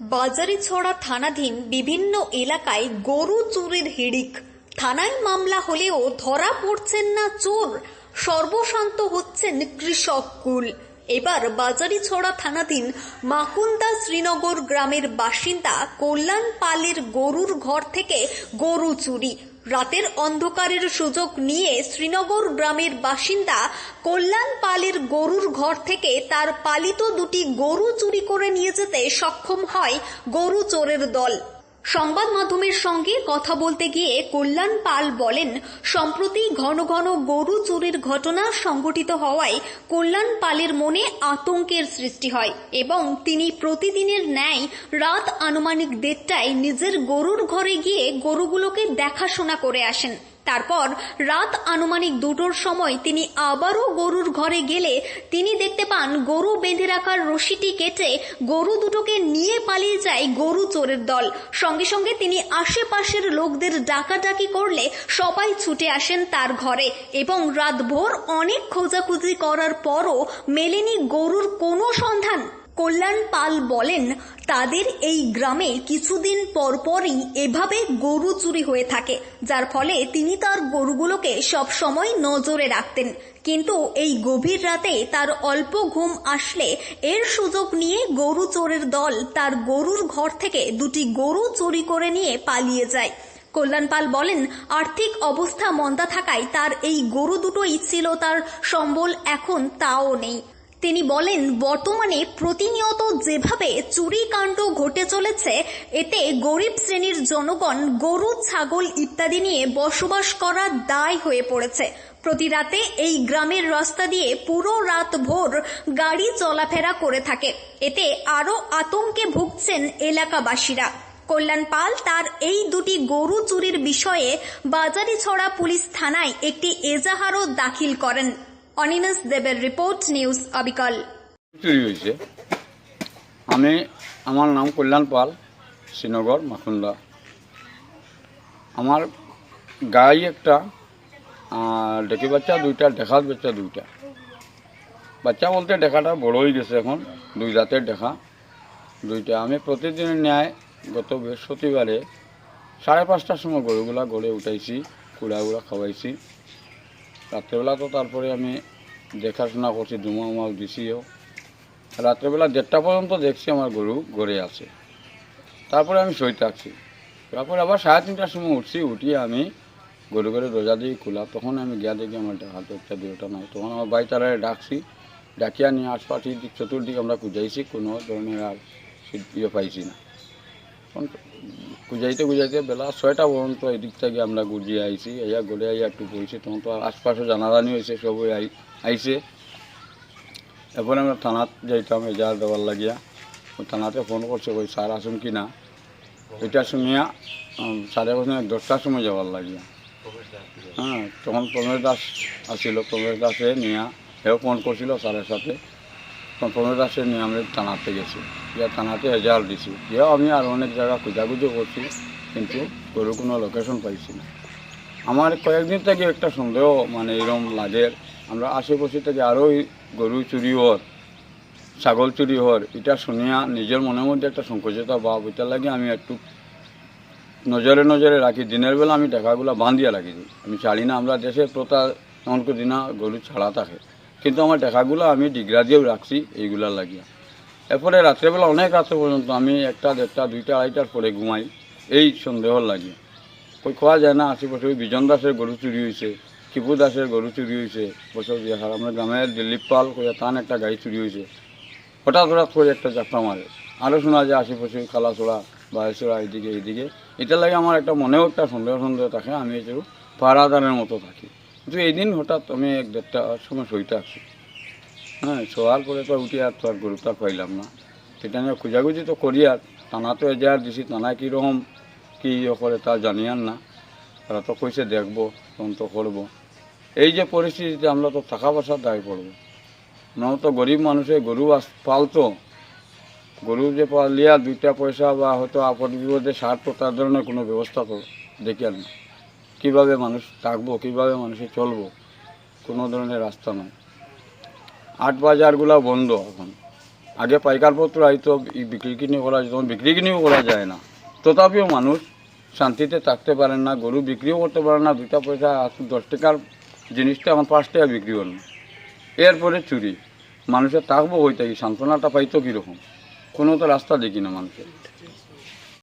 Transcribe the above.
বাজারিছড়া থানাধীন বিভিন্ন এলাকায় গরু চুরির হিড়িক। থানায় মামলা হলেও ধরা পড়ছেন না চোর। সর্বশান্ত হচ্ছেন কৃষক কুল। এবার বাজারিছড়া থানাধীন মাকুন্দা শ্রীনগর গ্রামের বাসিন্দা কল্যাণ পালের গরুর ঘর থেকে গরু চুরি। রাতের অন্ধকারের সুযোগ নিয়ে শ্রীনগর গ্রামের বাসিন্দা কল্যাণ পালের গরুর ঘর থেকে তার পালিত দুটি গরু চুরি করে নিয়ে যেতে সক্ষম হয় গরু চোরের দল। সংবাদ মাধ্যমের সঙ্গে কথা বলতে গিয়ে কল্যাণ পাল বলেন, সম্প্রতি ঘন ঘন গরু চুরির ঘটনা সংঘটিত হওয়ায় কল্যাণ পালের মনে আতঙ্কের সৃষ্টি হয় এবং তিনি প্রতিদিনের ন্যায় রাত আনুমানিক দেড়টায় নিজের গরুর ঘরে গিয়ে গরুগুলোকে দেখাশোনা করে আসেন। তারপর রাত আনুমানিক দুটোর সময় তিনি আবারও গরুর ঘরে গেলে তিনি দেখতে পান গরু বেঁধে রাখার রশিটি কেটে গরু দুটোকে নিয়ে পালিয়ে যায় গরু চোরের দল। সঙ্গে সঙ্গে তিনি আশেপাশের লোকদের ডাকাডাকি করলে সবাই ছুটে আসেন তার ঘরে এবং রাতভর অনেক খোঁজাখুঁজি করার পরও মেলেনি গরুর কোনো সন্ধান। কল্যাণ পাল বলেন, তাদের এই গ্রামে কিছুদিন পরপরই এভাবে গরু চুরি হয়ে থাকে, যার ফলে তিনি তার গরুগুলোকে সব সময় নজরে রাখতেন। কিন্তু এই গভীর রাতে তার অল্প ঘুম আসলে এর সুযোগ নিয়ে গরু চোরের দল তার গরুর ঘর থেকে দুটি গরু চুরি করে নিয়ে পালিয়ে যায়। কল্যাণপাল বলেন, আর্থিক অবস্থা মন্দা থাকায় তার এই গরু দুটোই ছিল তার সম্বল, এখন তাও নেই। তিনি বলেন, বর্তমানে প্রতিনিয়ত যেভাবে চুরি কাণ্ড ঘটে চলেছে, এতে গরিব শ্রেণির জনগণ গরু, ছাগল ইত্যাদি নিয়ে বসবাস করা দায় হয়ে পড়েছে। প্রতি রাতে এই গ্রামের রাস্তা দিয়ে পুরো রাত ভোর গাড়ি চলাফেরা করে থাকে। এতে আরও আতঙ্কে ভুগছেন এলাকাবাসীরা। কল্যাণ পাল তার এই দুটি গরু চুরির বিষয়ে বাজারিছড়া পুলিশ থানায় একটি এজাহারও দাখিল করেন। অনিমেষ দেবের রিপোর্ট নিউজ অবিকল। আমি আমার নাম কল্যাণ পাল, শ্রীনগর, মাখুন্দা। আমার গাই একটা ডেকি বাচ্চা দুইটা দেখার বাচ্চা দুইটা। বাচ্চা বলতে দেখাটা বড় হয়ে গেছে এখন, দুই রাতের দেখা দুইটা। আমি প্রতিদিনের ন্যায় গত বৃহস্পতিবারে সাড়ে পাঁচটার সময় গরুগুলা গড়ে উঠাইছি কুড়াগুলা খাওয়াইছি। রাত্রেবেলা তো তারপরে আমি দেখাশোনা করছি ধুমা উমাও দিছিও। রাত্রেবেলা দেড়টা পর্যন্ত দেখছি আমার গরু গড়ে আছে। তারপরে আমি সই থাকছি। তারপরে আবার সাড়ে তিনটার সময় উঠছি, উঠিয়ে আমি গরু গরু রোজা দিয়ে খোলা। তখন আমি গিয়া দেখি আমার হাতে একটা দুটা নাই। তখন আমার বাই তারারে ডাকছি, ডাকিয়া নিয়ে আশপাশি দিক, চতুর্দিক আমরা খুঁজাইছি। কোনো ধরনের আর ইয়ে পাইছি না। গুজাইতে গুজাইতে বেলা ছয়টা পর্যন্ত এদিক থেকে আমরা গুজিয়ে আইছি এয়া গড়ে আইয়া একটু বইছি তখন তো আশপাশে জানাজানি হয়েছে সবাই আই আইছে। এরপরে আমরা থানাত যাইতাম এজাহার দেওয়ার লাগিয়া। থানাতে ফোন করছে ওই স্যার আসুন কি না? এটা উম, সাড়ে দশটার সময় যাওয়ার লাগিয়া। হ্যাঁ তখন প্রমেশ দাস আসছিল প্রমেশ দাসে নিয়ে এও ফোন করছিল স্যারের সাথে। তখন প্রমেশ নিয়ে থানাতে গেছি। গিয়া থানাতে রেজাল্ট দিছি। গিয়েও আমি আর অনেক জায়গা খোঁজাখুঁজি করছি, কিন্তু গরু কোনো লোকেশন পাইছি না। আমার কয়েকদিন থেকে একটা সন্দেহ মানে এরকম লাগে, আমরা আশেপাশে থেকে আরও গরু চুরি হর ছাগল চুরি হর এটা শুনিয়া নিজের মনের মধ্যে একটা সংকোচতা ভাব, এটা লাগে আমি একটু নজরে নজরে রাখি। দিনের বেলা আমি টাকাগুলো বান্ধিয়া রাখি আমি ছাড়ি না আমরা দেশের প্রথা এমন করে দিনা গরু ছাড়া থাকে। কিন্তু আমার টাকাগুলো আমি ডিগরা দিয়েও রাখছি এইগুলা লাগিয়া। এরপরে রাত্রেবেলা অনেক রাত্রে পর্যন্ত আমি একটা দেড়টা, দুইটা, আড়াইটার পরে ঘুমাই, এই সন্দেহ লাগিয়ে। কই খোয়া যায় না, আশেপাশে ওই বিজন দাসের গরু চুরি হয়েছে কিপু দাসের গরু চুরি হয়েছে বছর বিহার আমরা গ্রামের দিলীপ পাল কইয়া তান একটা গাড়ি চুরি হয়েছে হঠাৎ হঠাৎ করে একটা চাপটা মারে। আরও শোনা যায় আশেপাশে খালাচোড়া বায়সোড়া এইদিকে এইদিকে। এটা লাগে আমার একটা মনেও একটা সন্দেহ সন্দেহ থাকে, আমি একটু পাহারাদারের মতো থাকি। কিন্তু এই দিন হঠাৎ আমি এক দেড়টার সময় সইতে আসছি হ্যাঁ শোয়ার পরে তো উঠি আর তো আর গরুটা পাইলাম না। সেটা নিয়ে খোঁজাখুঁজি তো করি আর টানা তো এজাহার দিছি টানা কীরকম কী ইয়ে করে তা জানি আর না। তারা তো কইছে দেখব, তখন তো করব। এই যে পরিস্থিতিতে আমরা তো টাকা পয়সার দায় পড়ব। আমরা তো গরিব মানুষে, গরু আস- পালতো। গরু যে পালিয়া দুইটা পয়সা বা হয়তো আপদ বিপদে সার তো তার ধরনের কোনো ব্যবস্থা দেখি আর না। কীভাবে মানুষ থাকব, কীভাবে মানুষে চলবো, কোনো ধরনের রাস্তা নয়। আট বাজারগুলো বন্ধ এখন। আগে পাইকার পত্র আইতো বিক্রি কিনে করা যেত বিক্রি কিনেও করা যায় না। তথাপিও মানুষ শান্তিতে থাকতে পারেন না, গরু বিক্রিও করতে পারে না দুটা পয়সা দশ টাকার জিনিসটা এখন পাঁচ টাকা বিক্রি করুন এরপরে চুরি। মানুষের থাকব হইতে কি সান্ত্বনাটা পাইতো কীরকম? কোনো তো রাস্তা দেখি না মানুষের।